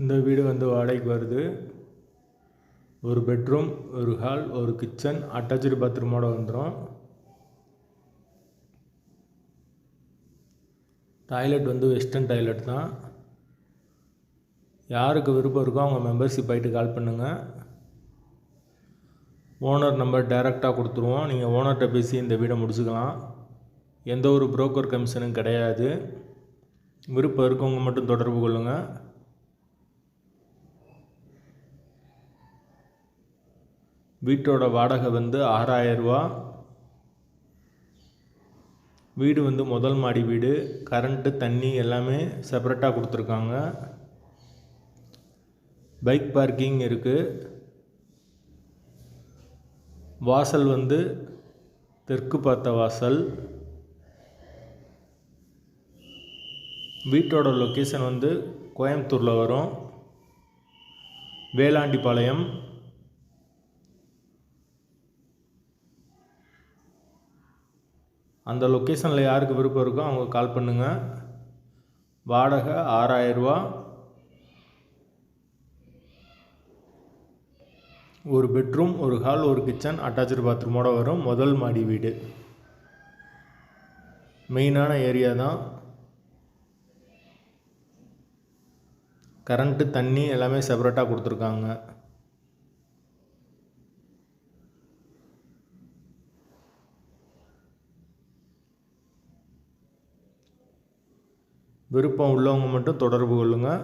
இந்த வீடு வந்து வாடகைக்கு வருது. ஒரு பெட்ரூம் ஒரு ஹால் ஒரு கிச்சன் அட்டாச்சு பாத்ரூமோட வந்துடும் டாய்லெட் வந்து வெஸ்டர்ன் டாய்லெட் தான். யாருக்கு விருப்பம் இருக்கோ அவங்க மெம்பர்ஷிப் ஆகிட்டு கால் பண்ணுங்கள் ஓனர் நம்பர் டைரெக்டாக கொடுத்துருவோம். நீங்கள் ஓனர்கிட்ட பேசி இந்த வீடை முடிச்சுக்கலாம். எந்த ஒரு புரோக்கர் கமிஷனும் கிடையாது. விருப்பம் இருக்கவங்க மட்டும் தொடர்பு கொள்ளுங்கள் வீட்டோட வாடகை வந்து ஆறாயிரரூவா. வீடு வந்து முதல் மாடி வீடு. கரண்ட்டு தண்ணி எல்லாமே செப்பரேட்டாக கொடுத்துருக்காங்க. பைக் பார்க்கிங் இருக்குது வாசல் வந்து தெற்கு பார்த்த வாசல். வீட்டோட லொக்கேஷன் வந்து கோயம்புத்தூரில் வரும். வேளாண்டிப்பாளையம் அந்த லொக்கேஷனில் யாருக்கு விருப்பம் இருக்கோ அவங்க கால் பண்ணுங்கள் வாடகை ஆறாயிரரூவா ஒரு பெட்ரூம் ஒரு ஹால் ஒரு கிச்சன் அட்டாச்சு பாத்ரூமோட வரும். முதல் மாடி வீடு. மெயினான ஏரியா தான். கரண்ட்டு தண்ணி எல்லாமே செப்பரேட்டாக கொடுத்துருக்காங்க. விருப்பம் உள்ளவங்க மட்டும் தொடர்பு கொள்ளுங்கள்